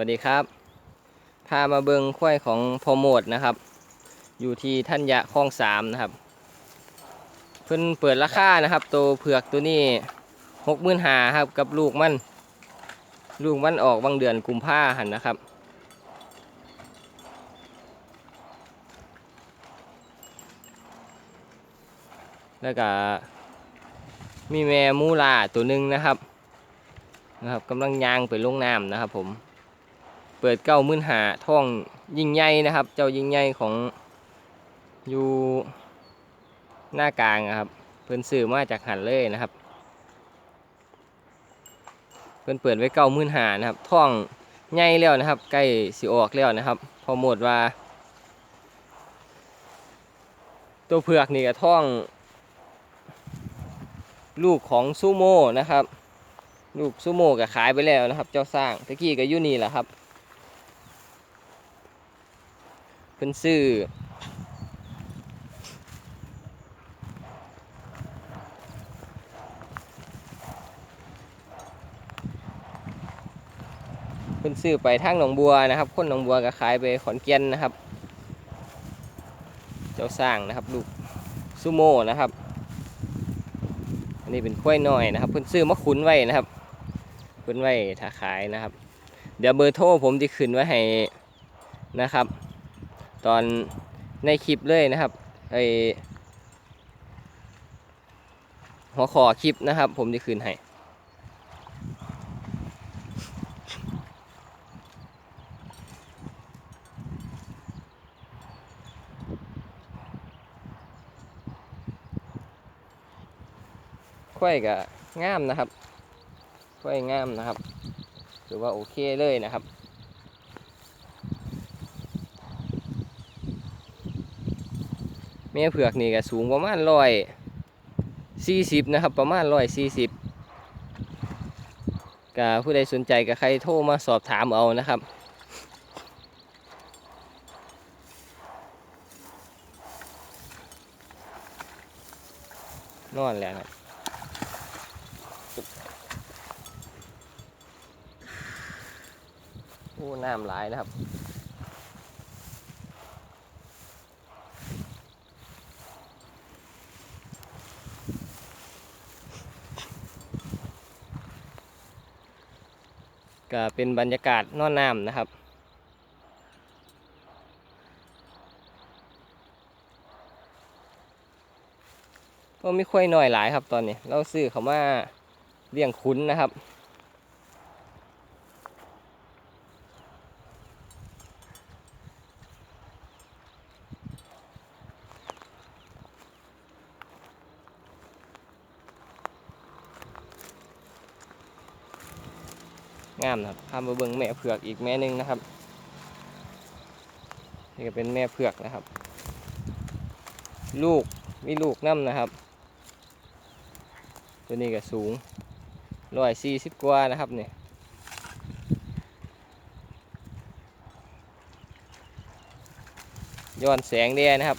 วัสดีครับ พามาเบิงควายของพอโมดนะครับ อยู่ที่ท่านยะคลองสามนะครับ เพิ่นเปิดราคานะครับ ตัวเผือกตัวนี้หกหมื่นหาครับกับลูกมัน ลูกมันออกบางเดือนกุมภาหันนะครับ แล้วก็มีแม่มูลาตัวหนึ่งนะครับนะครับกำลังยางไปลงน้ำนะครับผม ปิดเก้ามื่นหาท่องยิงใหญ่นะครับ เจ้ายิงใหญ่ของอยู่หน้ากลางนะครับ เพิ่นซื้อมาจากหันเลยนะครับ เพิ่นเปิดไว้เก้ามื่นหานะครับท่องใหญ่แล้วนะครับ ใกล้สิออกแล้วนะครับ พอหมดว่า ตัวเผือกนี่ก็ท่อง ลูกของซูโม่นะครับ ลูกซูโม่ก็ขายไปแล้วนะครับ เจ้าสร้างตะกี้ก็อยู่นี่แหละครับเพิ่นซื้อเพิ่นซื้อไปทางหนองบัวนะครับ คนหนองบัวก็ขายไปขอนแก่นนะครับ เจ้าสร้างนะครับลูกซูโม่นะครับ อันนี้เป็นกล้วยน้อยนะครับ เพิ่นซื้อมาขุนไว้นะครับขุนไว้ถ้าขายนะครับ เดี๋ยวเบอร์โทรผมจะขึ้นไว้ให้นะครับ ตอนในคลิปเลยนะครับไอหัวขอคลิปนะครับ ผมจะขึ้นให้ควายก็งามนะครับควายงามนะครับ ถือว่าโอเคเลยนะครับ แม่เผือกนี่ก็สูงประมาณร้อยสี่สิบนะครับ ประมาณร้อยสี่สิบก็ผู้ใดสนใจก็ใครโทรมาสอบถามเอานะครับนอนแล้วนะโอ้น้ำหลายนะครับ ก็เป็นบรรยากาศนอนน้ำนะครับ ก็มีควายน้อยหลายครับตอนนี้ เราซื้อเขามาเลี้ยงคุ้นนะครับามนะครับพามาเบิ่งแม่เผือกอีกแม่หนึงนะครับ นี่ก็เป็นแม่เผือกนะครับ ลูกมีลูกน้ำนะครับ ตัวนี้ก็สูงร้อยสี่สิบกว่านะครับเนี่ยย้อนแสงแดดนะครับ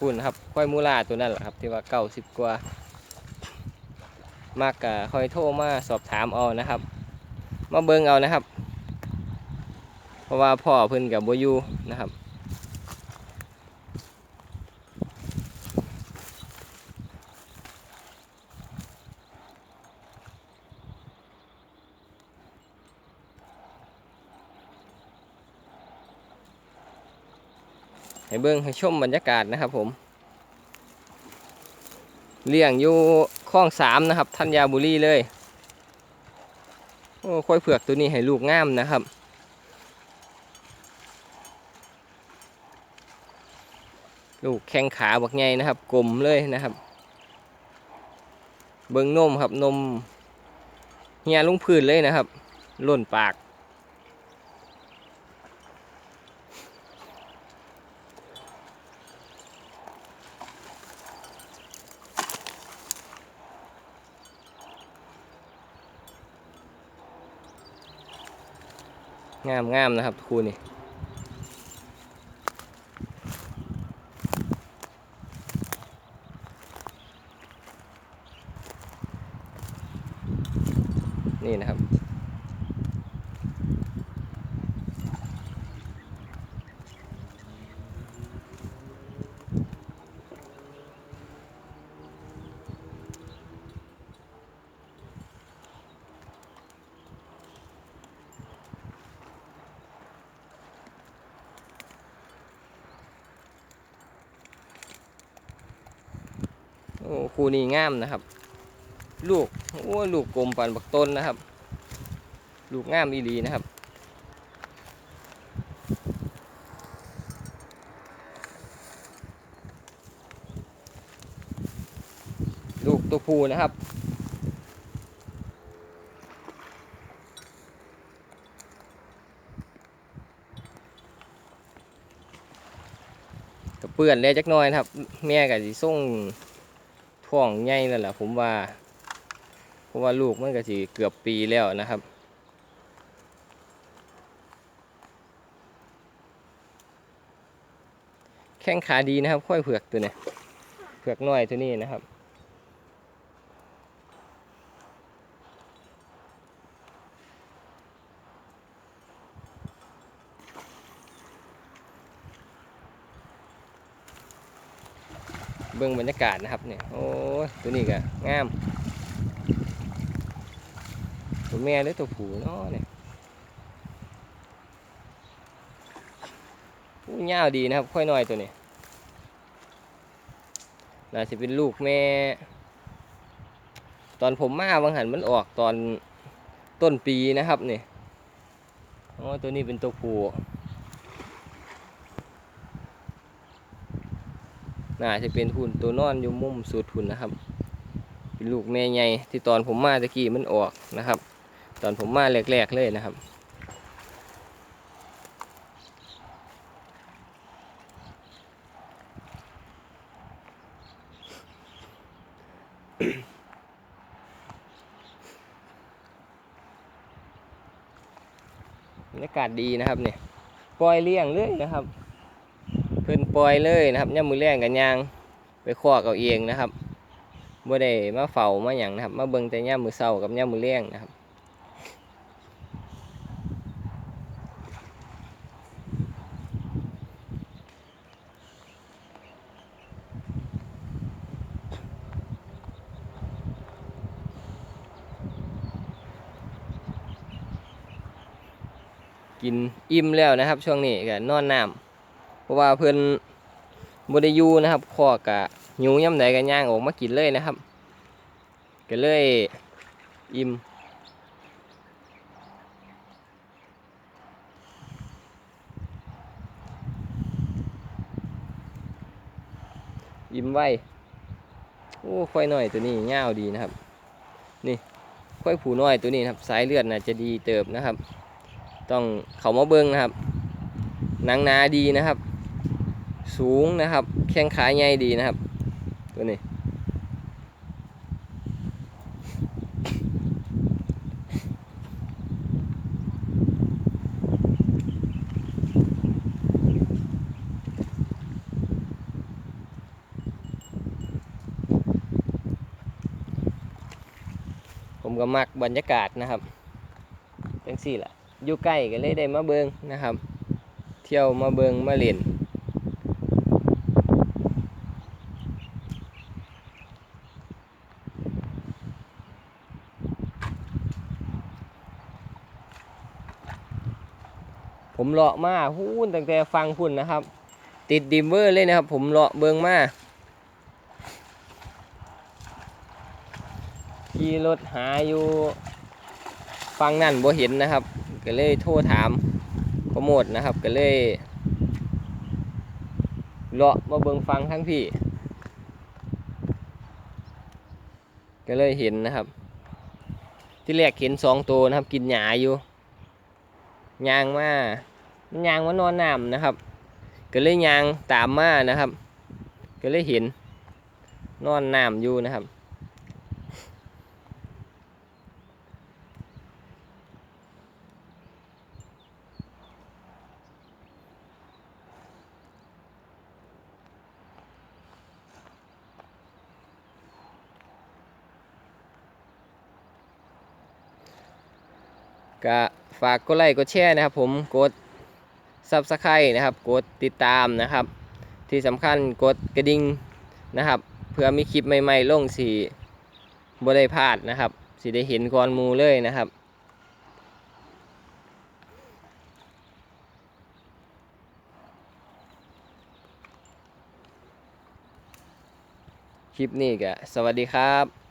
คุณครับค่อยมูลาตัวนั้นแหละครับ ที่ว่าเก้าสิบกว่ามากกะค่อยโทรมาสอบถามเอานะครับ มาเบิ่งเอานะครับ เพราะว่าพ่อเพิ่นกับโบอยูนะครับให้เบิ่งให้ชมบรรยากาศนะครับผม เลี้ยงอยู่คลองสามนะครับธัญบุรีเลย โอ้ควายเผือกตัวนี้ให้ลูกงามนะครับ ลูกแข้งขาบักใหญ่นะครับกลมเลยนะครับ เบิ้งนมครับนมเฮียลุงพื้นเลยนะครับล่นปาก งามงามนะครับครูนี่นี่นะครับ คูนี่งามนะครับ ลูกโอ้ลูกกลมปันบักต้นนะครับ ลูกงามอีหลีนะครับลูกตัวผู้นะครับ เปื่อนแล้วจักน้อยนะครับ แม่ก็สิส่ง ท้องใหญ่แล้วล่ะผมว่า เพราะว่าลูกมันก็สิเกือบปีแล้วนะครับแข้งขาดีนะครับค่อยเผือกตัวเนี้ยเผือกน้อยตัวนี้นะครับ เบิ่งบรรยากาศนะครับเนี่ยโอ้ตัวนี้ก็งาม ตัวแม่หรือตัวผู้เนาะเนี่ยอู้ยาวดีนะครับค่อยน้อยตัวนี้น่าจะเป็นลูกแม่ ตอนผมมาบางหันมันออกตอนต้นปีนะครับเนี่อ๋อตัวนี้เป็นตัวผู้ น่าจะเป็นหุ่นตัวนอนอยู่มุมสุดหุ่นนะครับ เป็นลูกแม่ใหญ่ที่ตอนผมมาตะกี้มันออกนะครับ ตอนผมมาแรกๆเลยนะครับบรรยากาศดีนะครับเนี่ยปล่อยเลี้ยงเลยนะครับ เพิ่นปล่อยเลยนะครับย่ามือแรงกันยางไปคอกเอาเองนะครับบ่ได้มาเฝ้ามาหยังนะครับ มาเบิ่งแต่ย่ามือเศร้ากับย่ามมือแรงนะครับกินอิ่มแล้วนะครับ ช่วงนี้ก็นอนน้ำ เพราะว่าเพิ่นบ่ได้อยู่นะครับคอกะหิวย่ำใดก็ย่างออกมากินเลยนะครับก็เลยอิ่มอิ่มไวโอ้ค่อยน้อยตัวนี้ยาวดีนะครับ นี่ค่อยผูน้อยตัวนี้นะครับสายเลือดน่าจะดีเติบนะครับ ต้องเขามาเบิ้งนะครับหนังนาดีนะครับ สูงนะครับ แข้งขาใหญ่ดีนะครับ ตัวนี้ ผมก็มักบรรยากาศนะครับจังสี่แหละอยู่ใกล้ก็เลยได้มาเบิงนะครับ เที่ยวมาเบิงมาเล่น ผมเลาะมาหู้นตั้งแต่ฟังพุ่นนะครับ ติดดิมเวอร์เลยนะครับ ผมเลาะเบิงมาขี่รถหาอยู่ฟังนั่นบ่เห็นนะครับ ก็เลยโทรถามโปรโมทนะครับ ก็เลยเลาะมาเบิงฟังทั้งพี่ ก็เลยเห็นนะครับ ที่แรกเห็นสองตัวนะครับ กินหญ้าอยู่ ยางมามันยางมานอนน้ำนะครับ ก็เลยยางตามมานะครับ ก็เลยเห็นนอนน้ำอยู่นะครับก็ ฝากกดไลค์กดแชร์นะครับ ผมกด Subscribe นะครับ กดติดตามนะครับ ที่สำคัญกดกระดิ่งนะครับ เพื่อมีคลิปใหม่ๆลงสีบ่ได้พลาดนะครับสิได้เห็นก่อนมูเลยนะครับคลิปนี้ก็สวัสดีครับ